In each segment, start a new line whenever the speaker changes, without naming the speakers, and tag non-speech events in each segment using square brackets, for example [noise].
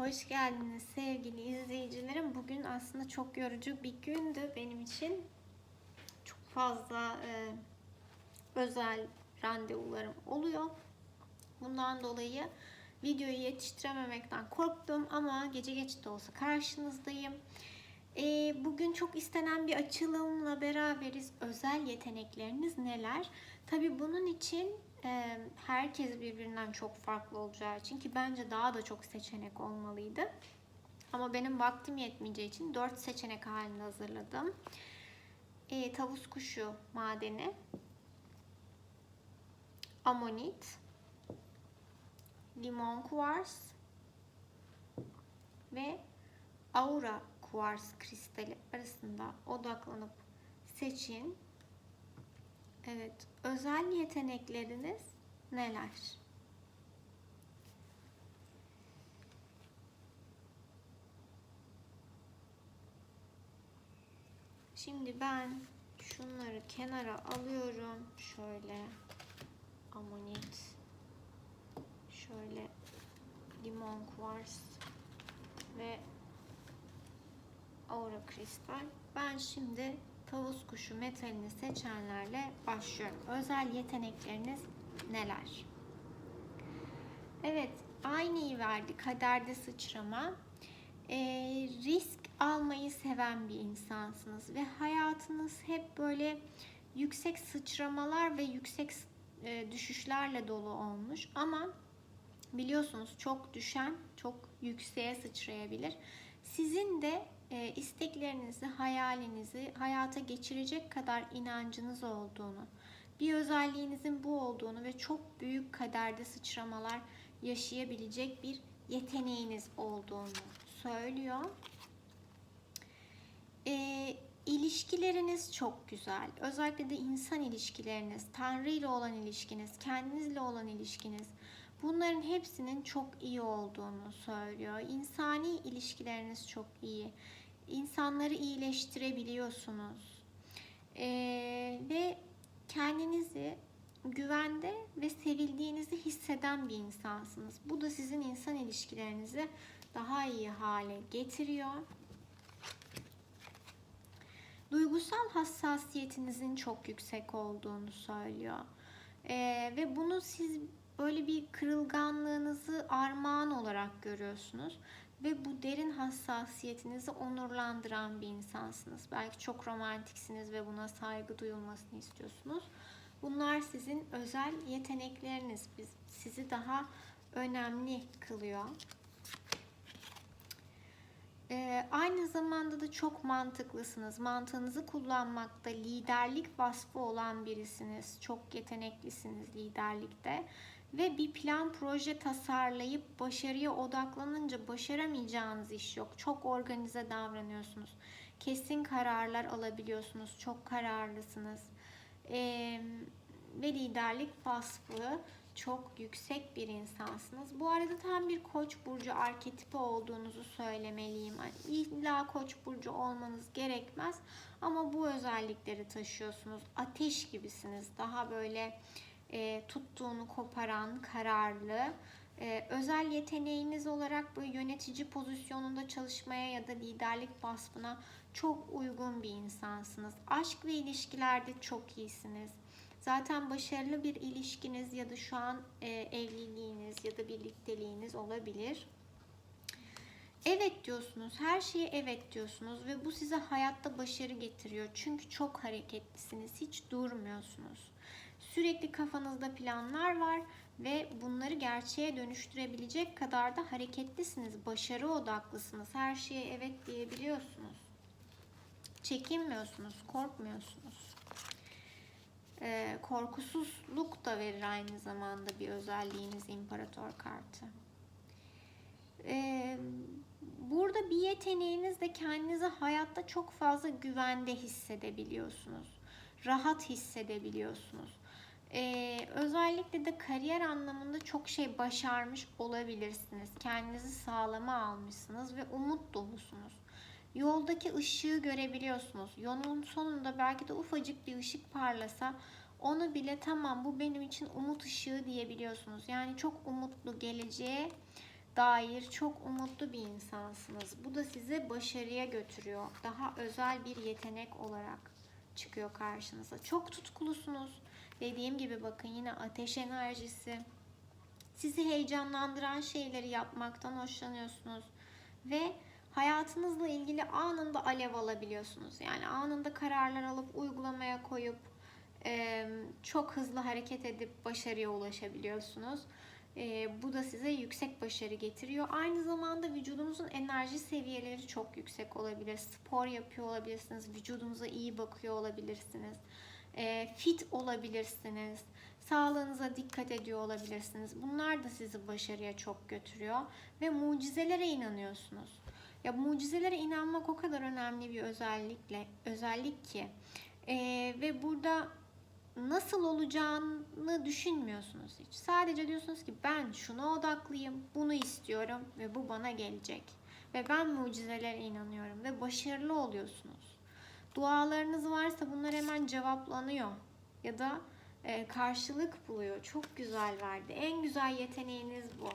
Hoş geldiniz sevgili izleyicilerim. Bugün aslında çok yorucu bir gündü benim için. Çok fazla e, özel randevularım oluyor. Bundan dolayı videoyu yetiştirememekten korktum ama gece geç de olsa karşınızdayım. E, bugün çok istenen bir açılımla beraberiz. Özel yetenekleriniz neler? Tabii bunun için herkes birbirinden çok farklı olacağı için ki bence daha da çok seçenek olmalıydı. Ama benim vaktim yetmeyeceği için 4 seçenek halinde hazırladım. E, tavus kuşu madeni, amonit, limon kuvars ve aura kuvars kristali arasında odaklanıp seçin. Evet, özel yetenekleriniz neler? Şimdi ben şunları kenara alıyorum. Şöyle amonit, şöyle limon kuvars ve aura kristal. Ben şimdi tavus kuşu metalini seçenlerle başlıyorum. Özel yetenekleriniz neler? Evet, aynıyı verdi. Kaderde sıçrama. Ee, risk almayı seven bir insansınız ve hayatınız hep böyle yüksek sıçramalar ve yüksek e, düşüşlerle dolu olmuş ama biliyorsunuz çok düşen çok yükseğe sıçrayabilir. Sizin de e, isteklerinizi, hayalinizi hayata geçirecek kadar inancınız olduğunu, bir özelliğinizin bu olduğunu ve çok büyük kaderde sıçramalar yaşayabilecek bir yeteneğiniz olduğunu söylüyor. E, ilişkileriniz çok güzel. Özellikle de insan ilişkileriniz, Tanrı ile olan ilişkiniz, kendinizle olan ilişkiniz, Bunların hepsinin çok iyi olduğunu söylüyor. İnsani ilişkileriniz çok iyi. İnsanları iyileştirebiliyorsunuz. Ee, ve kendinizi güvende ve sevildiğinizi hisseden bir insansınız. Bu da sizin insan ilişkilerinizi daha iyi hale getiriyor. Duygusal hassasiyetinizin çok yüksek olduğunu söylüyor. Ee, ve bunu siz böyle bir kırılganlığınızı armağan olarak görüyorsunuz ve bu derin hassasiyetinizi onurlandıran bir insansınız. Belki çok romantiksiniz ve buna saygı duyulmasını istiyorsunuz. Bunlar sizin özel yetenekleriniz. Sizi daha önemli kılıyor. Ee, aynı zamanda da çok mantıklısınız. Mantığınızı kullanmakta liderlik vasfı olan birisiniz. Çok yeteneklisiniz liderlikte ve bir plan proje tasarlayıp başarıya odaklanınca başaramayacağınız iş yok. Çok organize davranıyorsunuz. Kesin kararlar alabiliyorsunuz. Çok kararlısınız. Ee, ve liderlik vasfı çok yüksek bir insansınız. Bu arada tam bir koç burcu arketipi olduğunuzu söylemeliyim. Yani illa koç burcu olmanız gerekmez ama bu özellikleri taşıyorsunuz. Ateş gibisiniz. Daha böyle e, tuttuğunu koparan, kararlı, e, özel yeteneğiniz olarak bu yönetici pozisyonunda çalışmaya ya da liderlik vasfına çok uygun bir insansınız. Aşk ve ilişkilerde çok iyisiniz. Zaten başarılı bir ilişkiniz ya da şu an e, evliliğiniz ya da birlikteliğiniz olabilir. Evet diyorsunuz, her şeye evet diyorsunuz ve bu size hayatta başarı getiriyor. Çünkü çok hareketlisiniz, hiç durmuyorsunuz. Sürekli kafanızda planlar var ve bunları gerçeğe dönüştürebilecek kadar da hareketlisiniz, başarı odaklısınız. Her şeye evet diyebiliyorsunuz. Çekinmiyorsunuz, korkmuyorsunuz. Ee, korkusuzluk da verir aynı zamanda bir özelliğiniz imparator kartı. Ee, burada bir yeteneğiniz de kendinizi hayatta çok fazla güvende hissedebiliyorsunuz. Rahat hissedebiliyorsunuz. Ee, özellikle de kariyer anlamında çok şey başarmış olabilirsiniz. Kendinizi sağlama almışsınız ve umut dolusunuz. Yoldaki ışığı görebiliyorsunuz. Yolun sonunda belki de ufacık bir ışık parlasa onu bile tamam bu benim için umut ışığı diyebiliyorsunuz. Yani çok umutlu geleceğe dair çok umutlu bir insansınız. Bu da sizi başarıya götürüyor. Daha özel bir yetenek olarak çıkıyor karşınıza. Çok tutkulusunuz. Dediğim gibi bakın yine ateş enerjisi. Sizi heyecanlandıran şeyleri yapmaktan hoşlanıyorsunuz. Ve hayatınızla ilgili anında alev alabiliyorsunuz. Yani anında kararlar alıp uygulamaya koyup e, çok hızlı hareket edip başarıya ulaşabiliyorsunuz. E, bu da size yüksek başarı getiriyor. Aynı zamanda vücudunuzun enerji seviyeleri çok yüksek olabilir. Spor yapıyor olabilirsiniz. Vücudunuza iyi bakıyor olabilirsiniz. E, fit olabilirsiniz. Sağlığınıza dikkat ediyor olabilirsiniz. Bunlar da sizi başarıya çok götürüyor. Ve mucizelere inanıyorsunuz. Ya mucizelere inanmak o kadar önemli bir özellikle özellik ki. E, ve burada nasıl olacağını düşünmüyorsunuz hiç. Sadece diyorsunuz ki ben şuna odaklıyım, bunu istiyorum ve bu bana gelecek. Ve ben mucizelere inanıyorum ve başarılı oluyorsunuz. Dualarınız varsa bunlar hemen cevaplanıyor ya da e, karşılık buluyor. Çok güzel verdi. En güzel yeteneğiniz bu.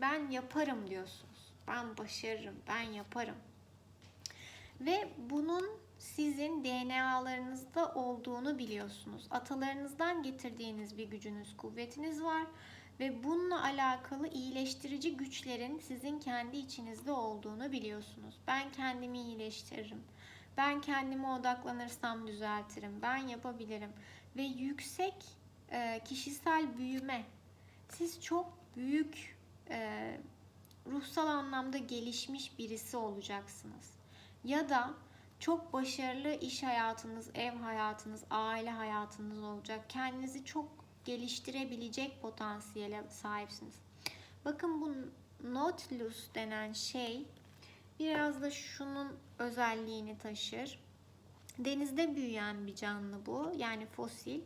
Ben yaparım diyorsunuz. Ben başarırım, ben yaparım. Ve bunun sizin DNA'larınızda olduğunu biliyorsunuz. Atalarınızdan getirdiğiniz bir gücünüz, kuvvetiniz var ve bununla alakalı iyileştirici güçlerin sizin kendi içinizde olduğunu biliyorsunuz. Ben kendimi iyileştiririm. Ben kendime odaklanırsam düzeltirim. Ben yapabilirim. Ve yüksek e, kişisel büyüme. Siz çok büyük e, ruhsal anlamda gelişmiş birisi olacaksınız. Ya da çok başarılı iş hayatınız, ev hayatınız, aile hayatınız olacak. Kendinizi çok geliştirebilecek potansiyele sahipsiniz. Bakın bu Nautilus denen şey biraz da şunun özelliğini taşır. Denizde büyüyen bir canlı bu. Yani fosil.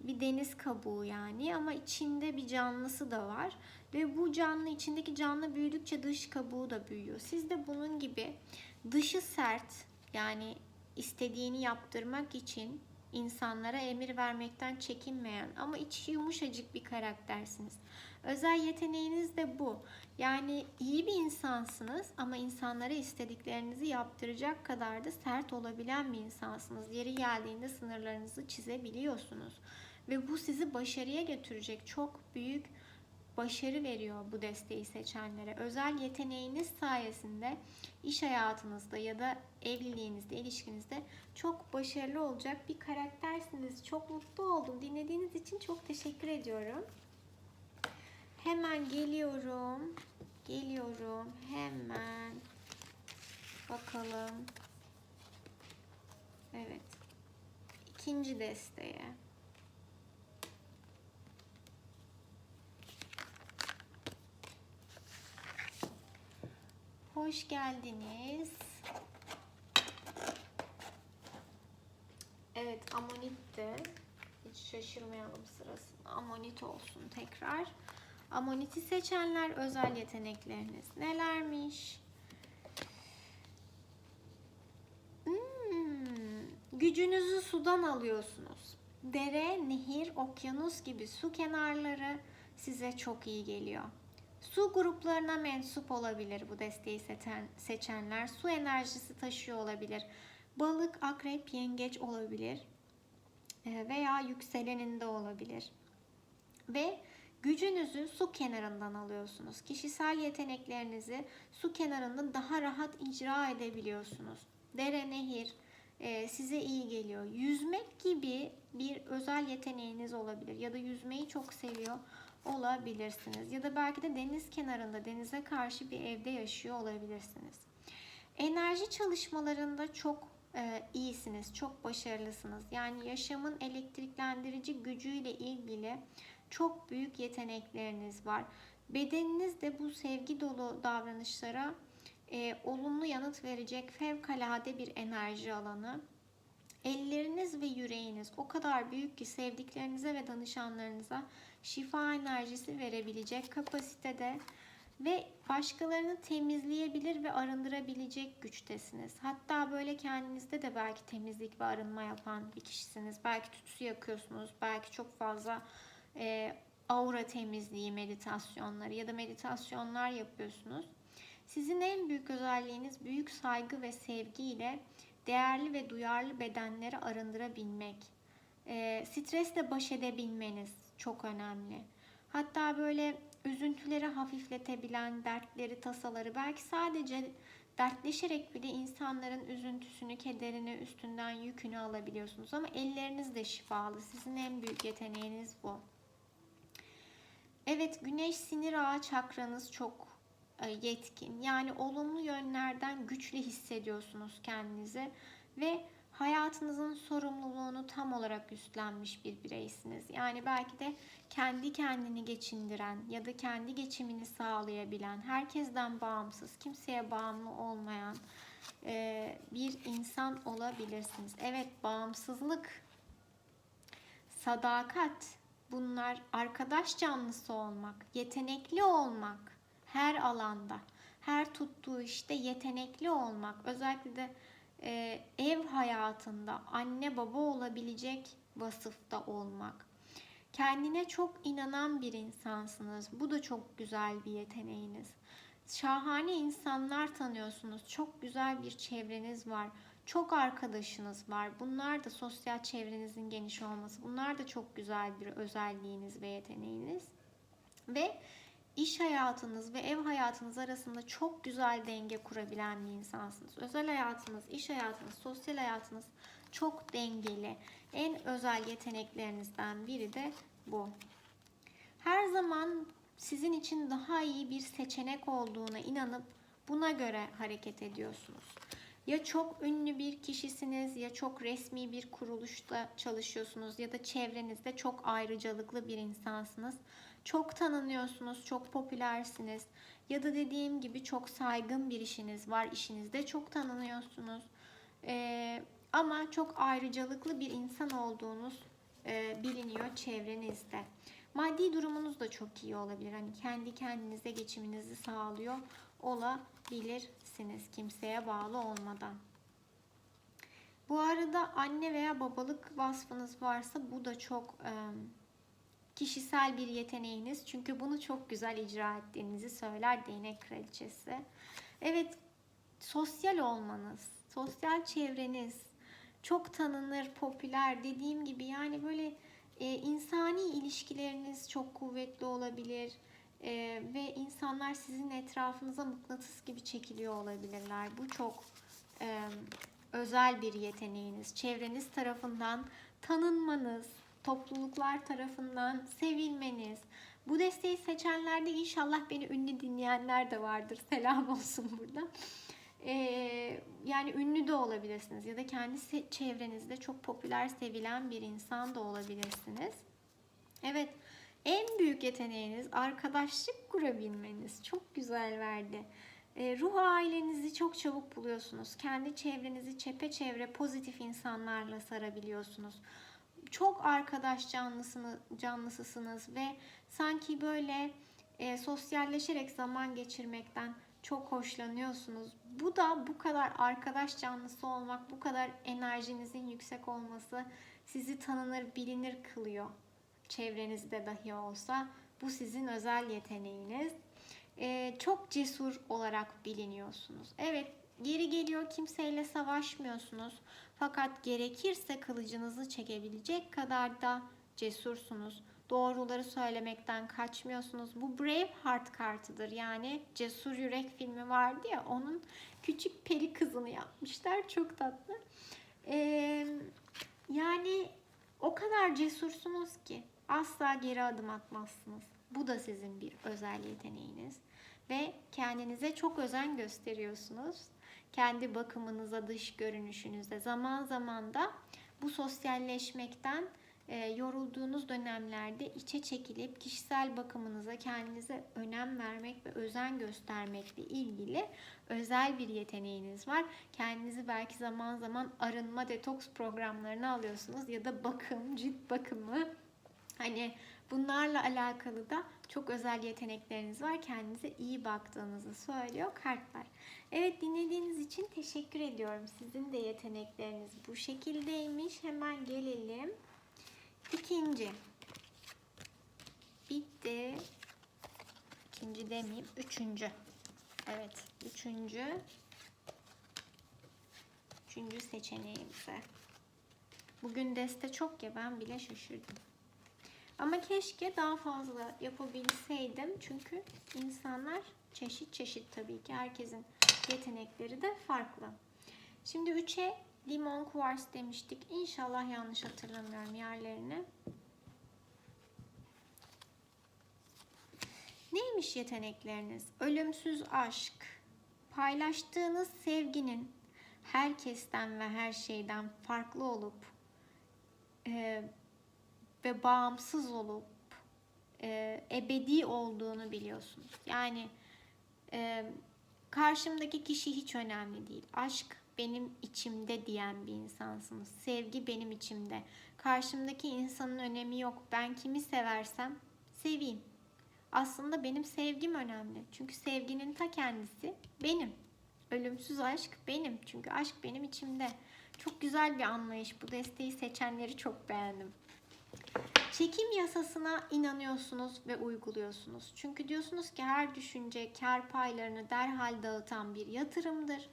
Bir deniz kabuğu yani ama içinde bir canlısı da var. Ve bu canlı içindeki canlı büyüdükçe dış kabuğu da büyüyor. Siz de bunun gibi dışı sert yani istediğini yaptırmak için insanlara emir vermekten çekinmeyen ama içi yumuşacık bir karaktersiniz. Özel yeteneğiniz de bu. Yani iyi bir insansınız ama insanlara istediklerinizi yaptıracak kadar da sert olabilen bir insansınız. Yeri geldiğinde sınırlarınızı çizebiliyorsunuz. Ve bu sizi başarıya götürecek çok büyük başarı veriyor bu desteği seçenlere. Özel yeteneğiniz sayesinde iş hayatınızda ya da evliliğinizde, ilişkinizde çok başarılı olacak bir karaktersiniz. Çok mutlu oldum. Dinlediğiniz için çok teşekkür ediyorum. Hemen geliyorum. Geliyorum. Hemen. Bakalım. Evet. İkinci desteğe. Hoş geldiniz. Evet, amonit de hiç şaşırmayalım sırasında. Amonit olsun tekrar. Amoniti seçenler özel yetenekleriniz nelermiş? Hmm, gücünüzü sudan alıyorsunuz. Dere, nehir, okyanus gibi su kenarları size çok iyi geliyor. Su gruplarına mensup olabilir bu desteği seçen, seçenler. Su enerjisi taşıyor olabilir. Balık, akrep, yengeç olabilir. Ee, veya yükseleninde olabilir. Ve gücünüzü su kenarından alıyorsunuz. Kişisel yeteneklerinizi su kenarında daha rahat icra edebiliyorsunuz. Dere, nehir e, size iyi geliyor. Yüzmek gibi bir özel yeteneğiniz olabilir. Ya da yüzmeyi çok seviyor olabilirsiniz. Ya da belki de deniz kenarında, denize karşı bir evde yaşıyor olabilirsiniz. Enerji çalışmalarında çok e, iyisiniz, çok başarılısınız. Yani yaşamın elektriklendirici gücüyle ilgili çok büyük yetenekleriniz var. Bedeniniz de bu sevgi dolu davranışlara e, olumlu yanıt verecek fevkalade bir enerji alanı. Elleriniz ve yüreğiniz o kadar büyük ki sevdiklerinize ve danışanlarınıza şifa enerjisi verebilecek kapasitede ve başkalarını temizleyebilir ve arındırabilecek güçtesiniz. Hatta böyle kendinizde de belki temizlik ve arınma yapan bir kişisiniz. Belki tütsü yakıyorsunuz, belki çok fazla e, aura temizliği meditasyonları ya da meditasyonlar yapıyorsunuz. Sizin en büyük özelliğiniz büyük saygı ve sevgiyle değerli ve duyarlı bedenleri arındırabilmek. E, stresle baş edebilmeniz çok önemli. Hatta böyle üzüntüleri hafifletebilen, dertleri, tasaları belki sadece dertleşerek bile insanların üzüntüsünü, kederini, üstünden yükünü alabiliyorsunuz. Ama elleriniz de şifalı. Sizin en büyük yeteneğiniz bu. Evet, güneş sinir ağı çakranız çok e, yetkin. Yani olumlu yönlerden güçlü hissediyorsunuz kendinizi ve hayatınızın sorumluluğunu tam olarak üstlenmiş bir bireysiniz. Yani belki de kendi kendini geçindiren ya da kendi geçimini sağlayabilen, herkesten bağımsız, kimseye bağımlı olmayan e, bir insan olabilirsiniz. Evet, bağımsızlık, sadakat, bunlar arkadaş canlısı olmak, yetenekli olmak her alanda, her tuttuğu işte yetenekli olmak, özellikle de e, ev hayatında anne baba olabilecek vasıfta olmak. Kendine çok inanan bir insansınız. Bu da çok güzel bir yeteneğiniz. Şahane insanlar tanıyorsunuz. Çok güzel bir çevreniz var. Çok arkadaşınız var. Bunlar da sosyal çevrenizin geniş olması. Bunlar da çok güzel bir özelliğiniz ve yeteneğiniz. Ve iş hayatınız ve ev hayatınız arasında çok güzel denge kurabilen bir insansınız. Özel hayatınız, iş hayatınız, sosyal hayatınız çok dengeli. En özel yeteneklerinizden biri de bu. Her zaman sizin için daha iyi bir seçenek olduğuna inanıp buna göre hareket ediyorsunuz. Ya çok ünlü bir kişisiniz ya çok resmi bir kuruluşta çalışıyorsunuz ya da çevrenizde çok ayrıcalıklı bir insansınız. Çok tanınıyorsunuz, çok popülersiniz ya da dediğim gibi çok saygın bir işiniz var, işinizde çok tanınıyorsunuz. Ee, ama çok ayrıcalıklı bir insan olduğunuz e, biliniyor çevrenizde. Maddi durumunuz da çok iyi olabilir. Hani kendi kendinize geçiminizi sağlıyor olabilirsiniz kimseye bağlı olmadan. Bu arada anne veya babalık vasfınız varsa bu da çok e, kişisel bir yeteneğiniz. Çünkü bunu çok güzel icra ettiğinizi söyler değnek kraliçesi. Evet, sosyal olmanız, sosyal çevreniz çok tanınır, popüler dediğim gibi yani böyle e, insani ilişkileriniz çok kuvvetli olabilir. E, ve insanlar sizin etrafınıza mıknatıs gibi çekiliyor olabilirler. Bu çok e, özel bir yeteneğiniz. Çevreniz tarafından tanınmanız, topluluklar tarafından sevilmeniz. Bu desteği seçenlerde inşallah beni ünlü dinleyenler de vardır. [laughs] Selam olsun burada. Ee, yani ünlü de olabilirsiniz ya da kendi çevrenizde çok popüler sevilen bir insan da olabilirsiniz. Evet, en büyük yeteneğiniz arkadaşlık kurabilmeniz. Çok güzel verdi. Ee, ruh ailenizi çok çabuk buluyorsunuz. Kendi çevrenizi çepeçevre pozitif insanlarla sarabiliyorsunuz çok arkadaş canlısını, canlısısınız ve sanki böyle e, sosyalleşerek zaman geçirmekten çok hoşlanıyorsunuz. Bu da bu kadar arkadaş canlısı olmak, bu kadar enerjinizin yüksek olması sizi tanınır, bilinir kılıyor. Çevrenizde dahi olsa bu sizin özel yeteneğiniz. Ee, çok cesur olarak biliniyorsunuz. Evet, geri geliyor kimseyle savaşmıyorsunuz. Fakat gerekirse kılıcınızı çekebilecek kadar da cesursunuz. Doğruları söylemekten kaçmıyorsunuz. Bu Brave Heart kartıdır. Yani Cesur Yürek filmi vardı ya onun küçük peri kızını yapmışlar. Çok tatlı. Ee, yani o kadar cesursunuz ki asla geri adım atmazsınız. Bu da sizin bir özel yeteneğiniz. Ve kendinize çok özen gösteriyorsunuz kendi bakımınıza, dış görünüşünüze zaman zaman da bu sosyalleşmekten e, yorulduğunuz dönemlerde içe çekilip kişisel bakımınıza kendinize önem vermek ve özen göstermekle ilgili özel bir yeteneğiniz var. Kendinizi belki zaman zaman arınma detoks programlarına alıyorsunuz ya da bakım, cilt bakımı hani bunlarla alakalı da çok özel yetenekleriniz var. Kendinize iyi baktığınızı söylüyor kartlar. Evet dinlediğiniz için teşekkür ediyorum. Sizin de yetenekleriniz bu şekildeymiş. Hemen gelelim. İkinci. bitti. İkinci demeyeyim. Üçüncü. Evet. Üçüncü. Üçüncü seçeneğimize. Bugün deste çok ya ben bile şaşırdım. Ama keşke daha fazla yapabilseydim. Çünkü insanlar çeşit çeşit tabii ki. Herkesin yetenekleri de farklı. Şimdi 3'e limon kuvars demiştik. İnşallah yanlış hatırlamıyorum yerlerini. Neymiş yetenekleriniz? Ölümsüz aşk. Paylaştığınız sevginin herkesten ve her şeyden farklı olup e, ve bağımsız olup e, ebedi olduğunu biliyorsunuz. Yani e, karşımdaki kişi hiç önemli değil. Aşk benim içimde diyen bir insansınız. Sevgi benim içimde. Karşımdaki insanın önemi yok. Ben kimi seversem seveyim. Aslında benim sevgim önemli. Çünkü sevginin ta kendisi benim. Ölümsüz aşk benim. Çünkü aşk benim içimde. Çok güzel bir anlayış. Bu desteği seçenleri çok beğendim. Çekim yasasına inanıyorsunuz ve uyguluyorsunuz. Çünkü diyorsunuz ki her düşünce kar paylarını derhal dağıtan bir yatırımdır.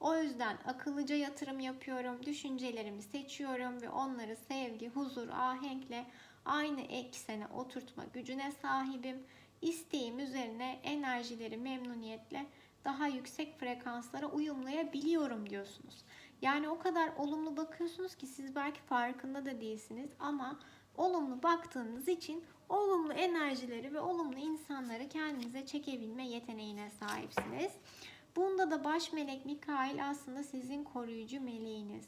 O yüzden akıllıca yatırım yapıyorum, düşüncelerimi seçiyorum ve onları sevgi, huzur, ahenkle aynı eksene oturtma gücüne sahibim. İsteğim üzerine enerjileri memnuniyetle daha yüksek frekanslara uyumlayabiliyorum diyorsunuz. Yani o kadar olumlu bakıyorsunuz ki siz belki farkında da değilsiniz ama olumlu baktığınız için olumlu enerjileri ve olumlu insanları kendinize çekebilme yeteneğine sahipsiniz. Bunda da baş melek Mikail aslında sizin koruyucu meleğiniz.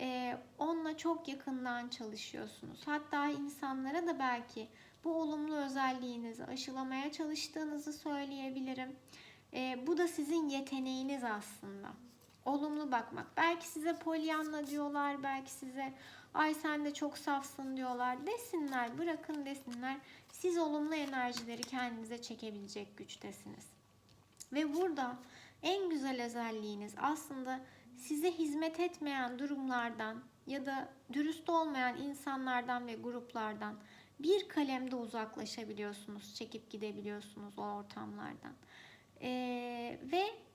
Ee, onunla çok yakından çalışıyorsunuz. Hatta insanlara da belki bu olumlu özelliğinizi aşılamaya çalıştığınızı söyleyebilirim. Ee, bu da sizin yeteneğiniz aslında. Olumlu bakmak. Belki size polyanla diyorlar, belki size ay sen de çok safsın diyorlar. Desinler, bırakın desinler. Siz olumlu enerjileri kendinize çekebilecek güçtesiniz. Ve burada en güzel özelliğiniz aslında size hizmet etmeyen durumlardan ya da dürüst olmayan insanlardan ve gruplardan bir kalemde uzaklaşabiliyorsunuz, çekip gidebiliyorsunuz o ortamlardan. Ee, ve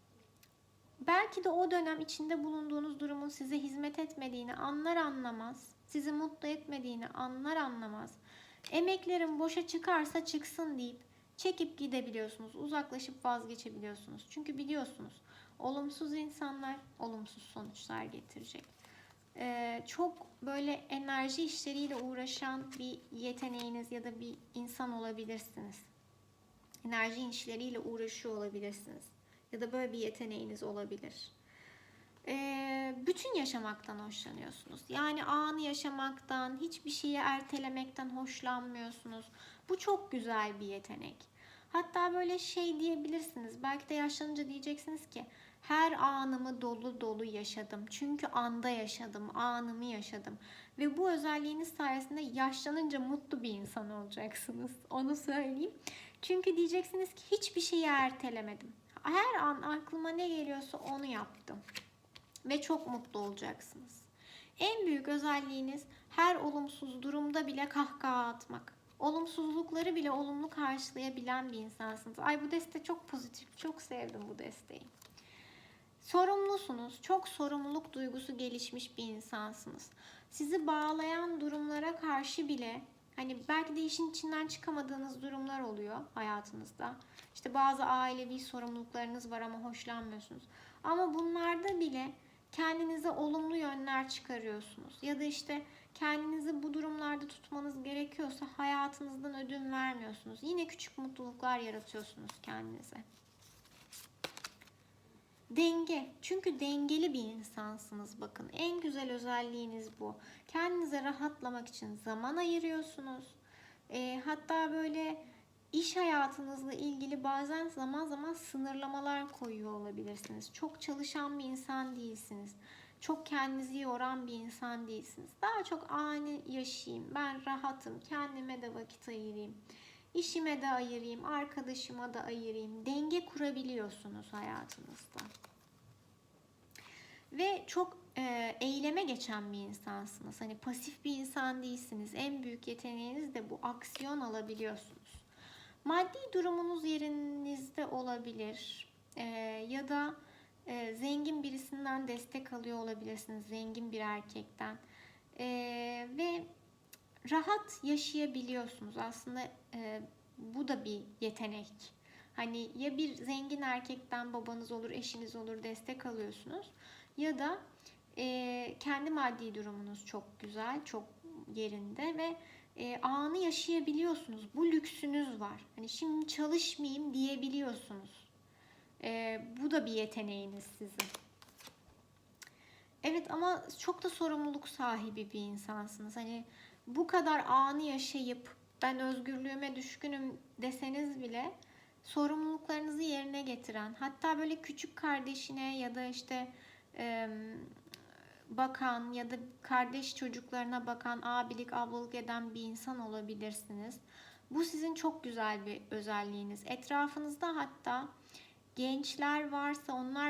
belki de o dönem içinde bulunduğunuz durumun size hizmet etmediğini anlar anlamaz, sizi mutlu etmediğini anlar anlamaz, emeklerim boşa çıkarsa çıksın deyip çekip gidebiliyorsunuz, uzaklaşıp vazgeçebiliyorsunuz. Çünkü biliyorsunuz olumsuz insanlar olumsuz sonuçlar getirecek. Ee, çok böyle enerji işleriyle uğraşan bir yeteneğiniz ya da bir insan olabilirsiniz. Enerji işleriyle uğraşıyor olabilirsiniz. Ya da böyle bir yeteneğiniz olabilir. Ee, bütün yaşamaktan hoşlanıyorsunuz. Yani anı yaşamaktan, hiçbir şeyi ertelemekten hoşlanmıyorsunuz. Bu çok güzel bir yetenek. Hatta böyle şey diyebilirsiniz. Belki de yaşlanınca diyeceksiniz ki her anımı dolu dolu yaşadım. Çünkü anda yaşadım, anımı yaşadım. Ve bu özelliğiniz sayesinde yaşlanınca mutlu bir insan olacaksınız. Onu söyleyeyim. Çünkü diyeceksiniz ki hiçbir şeyi ertelemedim. Her an aklıma ne geliyorsa onu yaptım. Ve çok mutlu olacaksınız. En büyük özelliğiniz her olumsuz durumda bile kahkaha atmak. Olumsuzlukları bile olumlu karşılayabilen bir insansınız. Ay bu deste çok pozitif. Çok sevdim bu desteği. Sorumlusunuz. Çok sorumluluk duygusu gelişmiş bir insansınız. Sizi bağlayan durumlara karşı bile hani belki de işin içinden çıkamadığınız durumlar oluyor hayatınızda. İşte bazı ailevi sorumluluklarınız var ama hoşlanmıyorsunuz. Ama bunlarda bile kendinize olumlu yönler çıkarıyorsunuz. Ya da işte kendinizi bu durumlarda tutmanız gerekiyorsa hayatınızdan ödün vermiyorsunuz. Yine küçük mutluluklar yaratıyorsunuz kendinize. Denge. Çünkü dengeli bir insansınız bakın. En güzel özelliğiniz bu. Kendinize rahatlamak için zaman ayırıyorsunuz. E, hatta böyle iş hayatınızla ilgili bazen zaman zaman sınırlamalar koyuyor olabilirsiniz. Çok çalışan bir insan değilsiniz. Çok kendinizi yoran bir insan değilsiniz. Daha çok ani yaşayayım. Ben rahatım. Kendime de vakit ayırayım. İşime de ayırayım, arkadaşıma da ayırayım. Denge kurabiliyorsunuz hayatınızda. Ve çok e, eyleme geçen bir insansınız. Hani pasif bir insan değilsiniz. En büyük yeteneğiniz de bu aksiyon alabiliyorsunuz. Maddi durumunuz yerinizde olabilir. Ee, ya da e, zengin birisinden destek alıyor olabilirsiniz. Zengin bir erkekten. Ee, ve rahat yaşayabiliyorsunuz. Aslında e, bu da bir yetenek. Hani ya bir zengin erkekten babanız olur, eşiniz olur destek alıyorsunuz ya da e, kendi maddi durumunuz çok güzel, çok yerinde ve e, anı yaşayabiliyorsunuz. Bu lüksünüz var. Hani şimdi çalışmayayım diyebiliyorsunuz. E, bu da bir yeteneğiniz sizin. Evet ama çok da sorumluluk sahibi bir insansınız. Hani bu kadar anı yaşayıp ben özgürlüğüme düşkünüm deseniz bile sorumluluklarınızı yerine getiren, hatta böyle küçük kardeşine ya da işte bakan ya da kardeş çocuklarına bakan, abilik, ablalık eden bir insan olabilirsiniz. Bu sizin çok güzel bir özelliğiniz. Etrafınızda hatta gençler varsa onlar